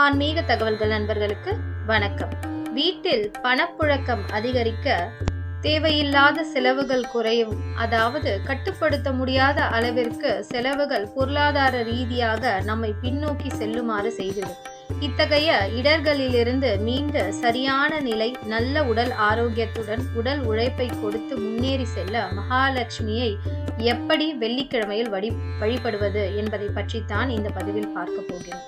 ஆன்மீக தகவல்கள் நண்பர்களுக்கு வணக்கம். வீட்டில் பணப்புழக்கம் அதிகரிக்க தேவையில்லாத செலவுகள் குறையும். அதாவது கட்டுப்படுத்த முடியாத அளவிற்கு செலவுகள் பொருளாதார ரீதியாக நம்மை பின்னோக்கி செல்லுமாறு செய்துவிடும் இத்தகைய இடர்களிலிருந்து மீண்டு சரியான நிலை நல்ல உடல் ஆரோக்கியத்துடன் உடல் உழைப்பை கொடுத்து முன்னேறி செல்ல மகாலட்சுமியை எப்படி வெள்ளிக்கிழமையில் வழி வழிபடுவது என்பதை பற்றித்தான் இந்த பதிவில் பார்க்க போகிறோம்.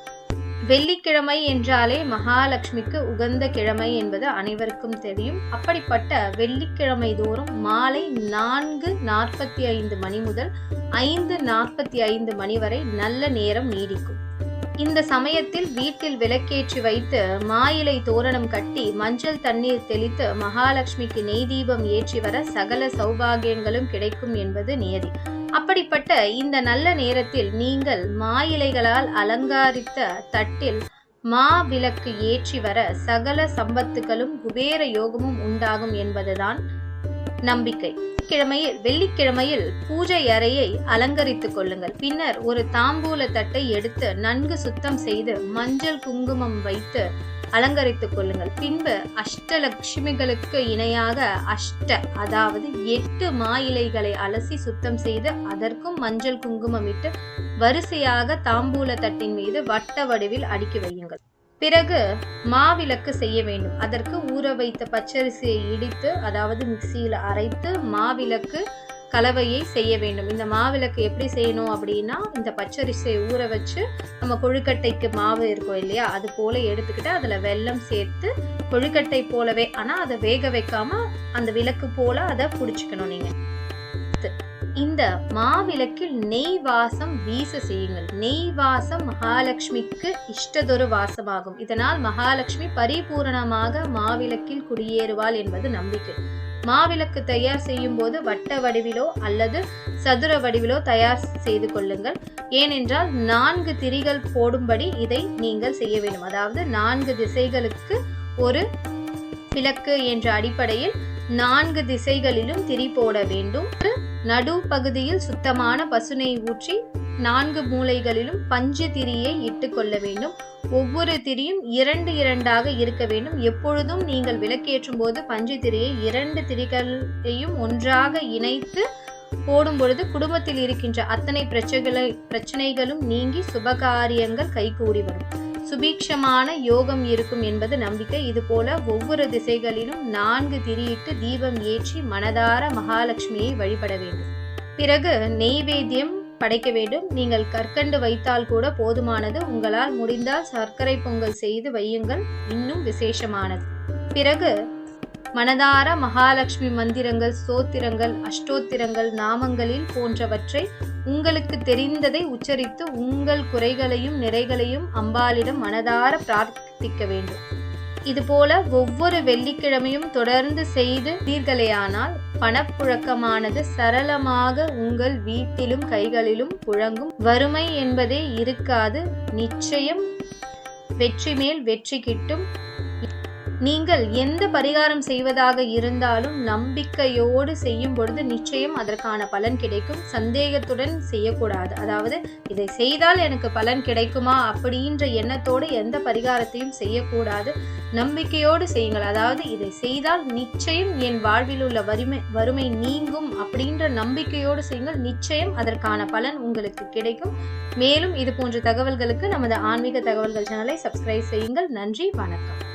வெள்ளிக்கிழமை என்றாலே மகாலட்சுமிக்கு உகந்த கிழமை என்பது அனைவருக்கும் தெரியும். அப்படிப்பட்ட வெள்ளிக்கிழமை தோறும் மாலை நான்கு நாற்பத்தி ஐந்து மணி முதல் ஐந்து நாற்பத்தி ஐந்து மணி வரை நல்ல நேரம் நீடிக்கும். இந்த சமயத்தில் வீட்டில் விளக்கேற்றி வைத்து மாயிலை தோரணம் கட்டி மஞ்சள் தண்ணீர் தெளித்து மகாலட்சுமிக்கு நெய் தீபம் ஏற்றி வர சகல சௌபாகியங்களும் கிடைக்கும் என்பது நியதி. அப்படிப்பட்ட இந்த நல்ல நேரத்தில் நீங்கள் மா இலைகளால் அலங்காரித்த தட்டில் மா விளக்கு ஏற்றி வர சகல சம்பத்துகளும் குபேர யோகமும் உண்டாகும் என்பதுதான் நம்பிக்கை. கிழமையில் வெள்ளிக்கிழமையில் பூஜை அறையை அலங்கரித்துக் கொள்ளுங்கள். பின்னர் ஒரு தாம்பூல தட்டை எடுத்து நன்கு சுத்தம் செய்து மஞ்சள் குங்குமம் வைத்து அலங்கரித்துக் கொள்ளுங்கள். பின்பு அஷ்டலட்சுமிகளுக்கு இணையாக அஷ்ட அதாவது எட்டு மா இலைகளை அலசி சுத்தம் செய்து அதற்கும் மஞ்சள் குங்குமம் இட்டு வரிசையாக தாம்பூல தட்டின் மீது வட்ட வடிவில் அடுக்கி வையுங்கள். பிறகு மாவிளக்கு செய்ய வேண்டும். அதற்கு ஊற வைத்த பச்சரிசியை இடித்து அதாவது மிக்சியில் அரைத்து மாவிளக்கு கலவையை செய்ய வேண்டும். இந்த மாவிளக்கு எப்படி செய்யணும் அப்படின்னா இந்த பச்சரிசியை ஊற வச்சு நம்ம கொழுக்கட்டைக்கு மாவு இருக்கும் இல்லையா அது போல எடுத்துக்கிட்டு அதில் வெல்லம் சேர்த்து கொழுக்கட்டை போலவே ஆனால் அதை வேக வைக்காம அந்த விளக்கு போல அதை பிடிச்சிக்கணும் நீங்கள் இந்த மாவிளக்கில் நெய் வாசம் வீச செய்யுங்கள். நெய் வாசம் மகாலட்சுமிக்கு இஷ்டதொரு வாசமாகும். இதனால் மகாலட்சுமி பரிபூரணமாக மாவிளக்கில் குடியேறுவாள் என்பது நம்பிக்கை. மாவிளக்கு தயார் செய்யும் போது வட்ட வடிவிலோ அல்லது சதுர வடிவிலோ தயார் செய்து கொள்ளுங்கள். ஏனென்றால் நான்கு திரிகள் போடும்படி இதை நீங்கள் செய்ய வேண்டும். அதாவது நான்கு திசைகளுக்கு ஒரு விளக்கு என்ற அடிப்படையில் நான்கு திசைகளிலும் திரி போட வேண்டும். நடு பகுதியில் சுத்தமான பசுனை ஊற்றி நான்கு மூலைகளிலும் பஞ்சு திரியை இட்டுக்கொள்ள வேண்டும். ஒவ்வொரு திரியும் இரண்டு இரண்டாக இருக்க வேண்டும். எப்பொழுதும் நீங்கள் விளக்கேற்றும் போது பஞ்சு திரியை இரண்டு திரிகளையும் ஒன்றாக இணைத்து போடும் பொழுது குடும்பத்தில் இருக்கின்ற அத்தனை பிரச்சனைகளை பிரச்சனைகளும் நீங்கி சுபகாரியங்கள் கைகூடி வரும். சுபீக்ஷமான யோகம் இருக்கும் என்பது நம்பிக்கை. இது போல ஒவ்வொரு திசைகளிலும் நான்கு திரியிட்டு தீபம் ஏற்றி மனதார மகாலட்சுமியை வழிபட வேண்டும். பிறகு நெய்வேத்தியம் படைக்க வேண்டும். நீங்கள் கற்கண்டு வைத்தால் கூட போதுமானது. உங்களால் முடிந்தால் சர்க்கரை பொங்கல் செய்து வையுங்கள். இன்னும் விசேஷமானது. பிறகு மனதார மகாலட்சுமி மந்திரங்கள் ஸ்தோத்திரங்கள் அஷ்டோத்திரங்கள் நாமங்களில் போன்றவற்றை உங்களுக்கு தெரிந்ததை உச்சரித்து உங்கள் குறைகளையும் நிறைகளையும் அம்பாளிடம் மனதார பிரார்த்திக்க வேண்டும். இதுபோல ஒவ்வொரு வெள்ளிக்கிழமையும் தொடர்ந்து செய்து தீர்களேயானால் பணப்புழக்கமானது சரளமாக உங்கள் வீட்டிலும் கைகளிலும் புழங்கும். வறுமை என்பதே இருக்காது நிச்சயம் வெற்றி மேல் வெற்றி கிட்டும். நீங்கள் எந்த பரிகாரம் செய்வதாக இருந்தாலும் நம்பிக்கையோடு செய்யும் பொழுது நிச்சயம் அதற்கான பலன் கிடைக்கும். சந்தேகத்துடன் செய்யக்கூடாது. அதாவது இதை செய்தால் எனக்கு பலன் கிடைக்குமா அப்படின்ற எண்ணத்தோடு எந்த பரிகாரத்தையும் செய்யக்கூடாது. நம்பிக்கையோடு செய்யுங்கள். அதாவது இதை செய்தால் நிச்சயம் என் வாழ்வில் உள்ள வறுமை வறுமை நீங்கும் அப்படின்ற நம்பிக்கையோடு செய்யுங்கள். நிச்சயம் அதற்கான பலன் உங்களுக்கு கிடைக்கும். மேலும் இது போன்ற தகவல்களுக்கு நமது ஆன்மீக தகவல்கள் சேனலை சப்ஸ்கிரைப் செய்யுங்கள். நன்றி. வணக்கம்.